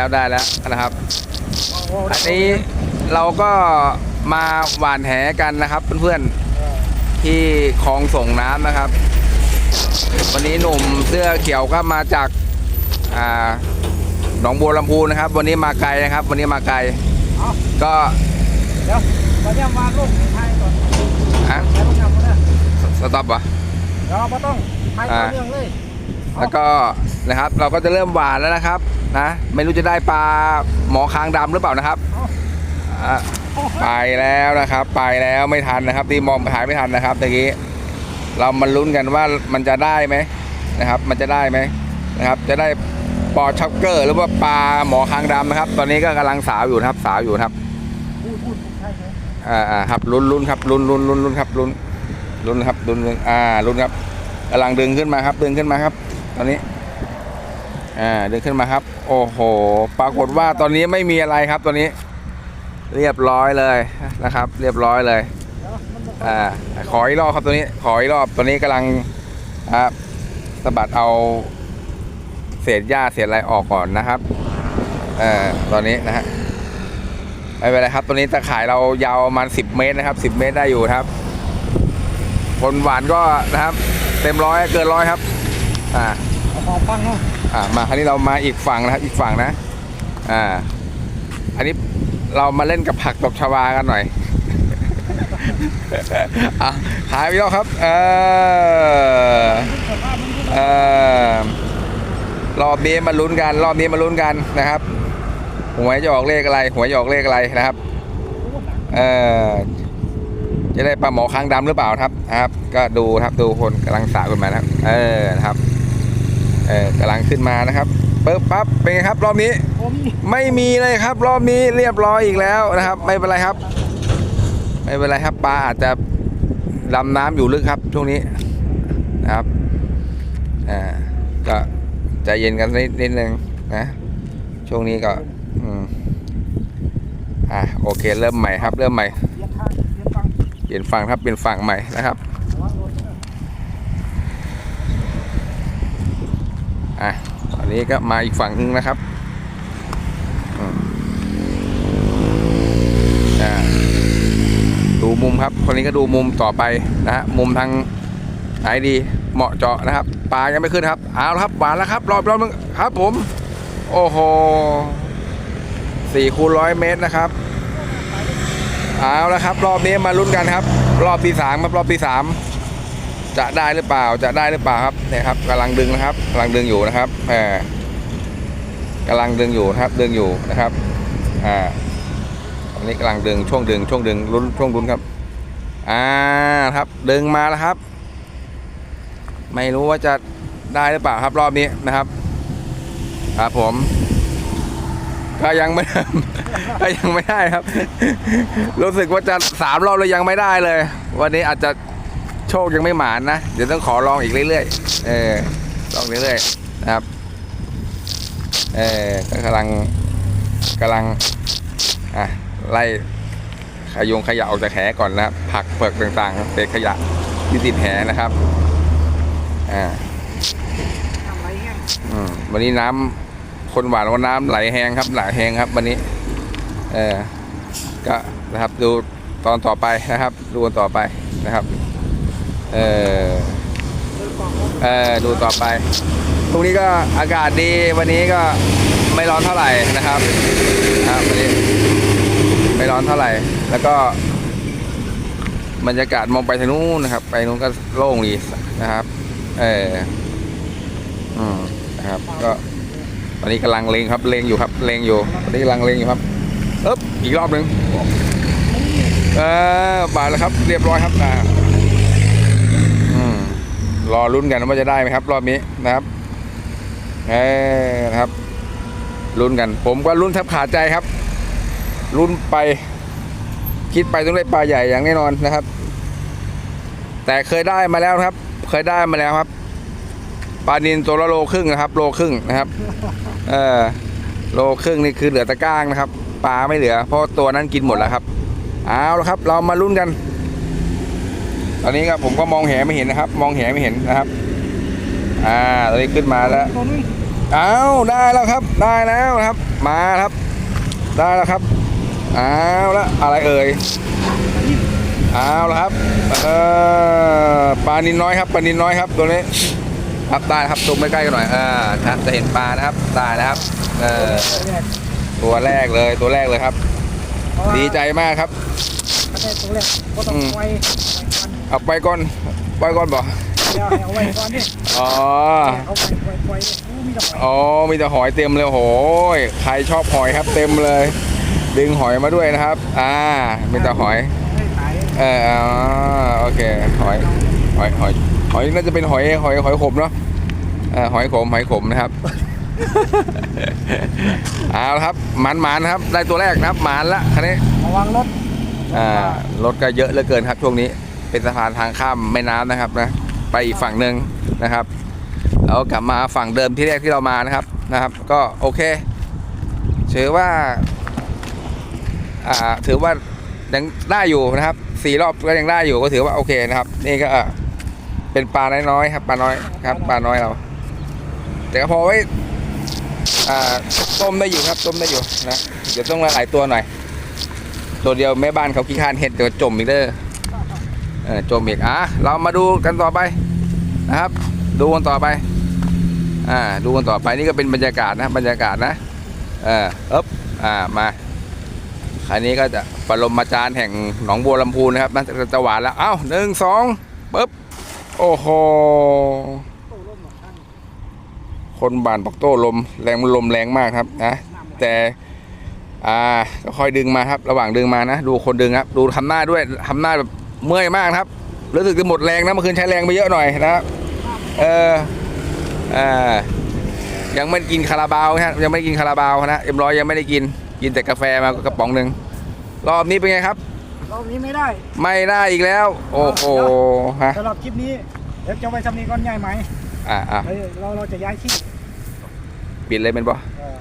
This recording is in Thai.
แล้วได้แล้วนะครับ อันนี้เราก็มาหวานแหกันนะครับเพื่อนๆที่คลองส่งน้ำนะครับ วันนี้หนุ่มเสื้อเขียวก็มาจากอ่าหนองบัวลำพูนะครับ วันนี้มาไกลนะครับ วันนี้มาไกลก็เดี๋ยวตอนนี้มาลูกไทยก่อนอะไทยลูกนำมาเนี่ยสต็อปวะเดี๋ยวไม่ต้องไทยต่อเนื่องเลย แล้วก็นะครับเราก็จะเริ่มหวานแล้วนะครับนะไม่รู้จะได้ปลาหมอคางดำหรือเปล่านะครับอะไปแล้วนะครับ ไปแล้วไม่ทันนะครับตีมองหายไม่ทันนะครับตะกี้เรามาลุ้นกันว่ามันจะได้ไหมนะครับ มันจะได้ไหมนะครับ จะได้ปอช็อกเกอร์หรือว่าปลาหมอคางดำนะครับ ตอนนี้ก็กำลังสาวอยู่นะครับ สาวอยู่นะครับอ่าอ่าครับลุ้นลุ้นครับลุ้นลุ้นลุ้นลุ้นครับลุ้นลุ้นครับลุ้นลุ้นอ่าลุ้นครับกำลังดึงขึ้นมาครับ ดึงขึ้นมาครับ อนนี้ อ่าดึงขึ้นมาครับ โอ้โห ปรากฏว่าตอนนี้ไม่มีอะไรครับตอนนี้ เรียบร้อยเลยนะครับ เรียบร้อยเลย อ่า ขออีกรอบครับตัวนี้ ขออีกรอบตัวนี้กำลังอ่าสะบัดเอาเศษหญ้าเศษอะไรออกก่อนนะครับ เอ่อตอนนี้นะฮะไม่เป็นไรครับ ตัวนี้ตะข่ายเรายาวประมาณ10เมตรนะครับ10เมตรได้อยู่ครับ คนหวานก็นะครับ เต็มร้อยเกินร้อยครับ อ่า อฟังเนาะอ่ามาคราวนี้เรามาอีกฝั่งนะครับอีกฝั่งนะ อ่า อันนี้เรามาเล่นกับผักตบชวากันหน่อยอะหายไปแล้วครับ เออเออรอบนี้มาลุ้นกัน รอบนี้มาลุ้นกันนะครับหวยจะออกเลขอะไรหวยจะออกเลขอะไรนะครับ เออจะได้ปลาหมอค้างดำหรือเปล่าครับ ครับ ก็ดูครับดูคนกำลังสาขึ้นมาครับ เออนะครับ เออกำลังขึ้นมานะครับปึ๊บปั๊บเป็นไงครับรอบนี้ ไม่มีเลยครับ รอบนี้เรียบร้อยอีกแล้วนะครับ ไม่เป็นไรครับ ไม่เป็นไรครับปลาอาจจะดำน้ำอยู่ลึกครับช่วงนี้นะครับอ่าก็ใจเย็นกันนิดนิดนึงนะ ช่วงนี้ก็อืมอ่าโอเคเริ่มใหม่ครับ เริ่มใหม่เรียนทางเรียนฟังเปลี่ยนฝั่งครับเปลี่ยนฝั่งใหม่นะครับ ระวังรถนะ อะตอนนี้ก็มาอีกฝั่งหนึงนะครับดูมุมครับคนนี้ก็ดูมุมต่อไปนะฮะมุมทางไหนดีเหมาะเจาะนะครับปลายังไม่ขึ้นครับเอาละครับหวานแล้วครับ รอบรอบนึงครับ ผม โอ้โหสี่คูณร้อยเมตรนะครับเอาละครับ รอบนี้มาลุ้นกันครับ รอบที่สามครับรอบที่สาม จะได้หรือเปล่าจะได้หรือเปล่าครับเนี่ยครับกำลังดึงนะครับกำลังดึงอยู่นะครับแหมกำลังดึงอยู่นะครับ ดึงอยู่นะครับอ่าตอนนี้กำลังดึงช่วงดึงช่วงดึงลุ้นช่วงลุ้นครับอ่าครับดึงมาแล้วครับ ไม่รู้ว่าจะได้หรือเปล่าครับรอบนี้นะครับครับผมก็ยังไม่ก็ยังไม่ได้ครับ รู้สึกว่าจะสามรอบแล้วยังไม่ได้เลย วันนี้อาจจะ โชคยังไม่หมานนะ เดี๋ยวต้องขอลองอีกเรื่อยๆ เออ ลองเรื่อยๆนะครับ เออก็กำลังกำลัง อะ ไล่ขยงขยะออกจากแหก่อนนะ ผักเปลือกต่างๆเศษขยะที่ติดแหนะครับ อ่าอืมวันนี้น้ำคนหวานว่าน้ำไหลแหงครับ ไหลแหงครับ วันนี้ เออก็นะครับดูตอนต่อไปนะครับ ดูกันต่อไปนะครับ เออเออดูต่อไปพรุ่งนี้ก็อากาศดีวันนี้ก็ไม่ร้อนเท่าไหร่นะครับครับวันนี้ไม่ร้อนเท่าไหร่ แล้วก็บรรยากาศมองไปทางนู้นนะครับ ไปนู้นก็โล่งดีนะครับ เอออืมนะครับ ก็ตอนนี้กำลังเลงครับเลงอยู่ครับเลงอยู่ตอนนี้กำลังเลงอยู่ครับเอ๊บอีกรอบหนึ่งเออบาดแล้วครับ เรียบร้อยครับอ่า รอลุ้นกันว่าจะได้ไหมครับ รอบนี้นะครับเออนะครับลุ้นกัน ผมก็ลุ้นแทบขาดใจครับลุ้นไป คิดไปต้องได้ปลาใหญ่อย่างแน่นอนนะครับ แต่เคยได้มาแล้วครับ เคยได้มาแล้วครับปลานินตัวละโลครึ่งนะครับ โลครึ่งนะครับ เออโลครึ่งนี่คือเหลือตะก้างนะครับปลาไม่เหลือ เพราะตัวนั้นกินหมดแล้วครับ เอาละครับ เรามาลุ้นกัน ตอนนี้ครับผมก็มองแหไม่เห็นนะครับ มองแหไม่เห็นนะครับ อ่าตอนนี้ขึ้นมาแล้วตัวนึงอ้าวได้แล้วครับ ได้แล้วนะครับ มาครับ ได้แล้วครับอ้าวแล้วอะไรเอ่ยอ้าวแล้วครับเออปลานินน้อยครับปลานินน้อยครับตัวนี้ครับได้ครับซูมใกล้ๆกันหน่อยอ่าครับจะเห็นปลานะครับได้นะครับเออแรกตัวแรกเลยตัวแรกเลยครับเพราะว่าดีใจมากครับไม่ใช่ตัวแรกก็ต้องอืมไว้ไว้ก่อน เอาไปก่อนไปก่อนบ่เดี๋ยวให้เอาไว้ก่อนดิอ๋อเอาไว้ไว้ไว้อู้มีแต่หอยอ๋อมีแต่หอยเต็มเลยโอ้โหยใครชอบหอยครับเต็มเลย ดึงหอยมาด้วยนะครับ อ่ามีแต่หอยให้ขายเอออ๋อโอเคหอยหอยหอยหอยน่าจะเป็นหอยหอยหอยขมเนาะเออหอยขมหอยขมนะครับเอาละครับหมันหมันครับ ได้ตัวแรกนะครับหมันละคันนี้ระวังรถอ่ารถก็เยอะเหลือเกินครับช่วงนี้ เป็นสะพานทางข้ามแม่น้ำนะครับนะไปอีกฝั่งหนึ่งนะครับเรากลับมาฝั่งเดิมที่แรกที่เรามานะครับนะครับ ก็โอเคถือว่าอ่าถือว่ายังได้อยู่นะครับสี่รอบก็ยังได้อยู่ก็ถือว่าโอเคนะครับ นี่ก็เป็นปลาน้อยๆครับปลาน้อยครับปลาน้อยเรา แต่ก็พอไว้อ่าต้มได้อยู่ครับต้มได้อยู่นะเดี๋ยวต้องหลายตัวหน่อย ตัวเดียวแม่บ้านเขาขี้ข้านเห็ดเดี๋ยวจมอีกเด้อ เออจมอีกอะเรามาดูกันต่อไปนะครับ ดูกันต่อไปอ่าดูกันต่อไปนี่ก็เป็นบรรยากาศนะบรรยากาศนะเออเอ๊บอ่ามาคันนี้ก็จะปรมาจารย์แห่งหนองบัวลำพูนะครับน่าจะหวานแล้วเอ้าหนึ่งสองปึ๊บโอ้โหคนบานปักโต้ลมแรงลมแรงมากครับนะแต่อ่าก็ค่อยดึงมาครับ ระหว่างดึงมานะ ดูคนดึงครับ ดูทำหน้าด้วยทำหน้าแบบ เมื่อยมากนะครับรู้สึกจะหมดแรงนะเมื่อคืนใช้แรงไปเยอะหน่อยนะครับเอออ่ายังไม่ได้กินคาราบาวนะฮะยังไม่ได้กินคาราบาวนะเอ็มร้อยยังไม่ได้กินกินแต่กาแฟมากระป๋องหนึ่งรอบนี้เป็นไงครับ รอบนี้ไม่ได้ ไม่ได้อีกแล้ว โอ้โหฮะสำหรับคลิปนี้เดี๋ยวจะไว้ทำนี้ก่อนใหญ่ไหมอ่าอ่าเฮ้ยเราเราจะย้ายที่ปิดเลยเป็นปะเออ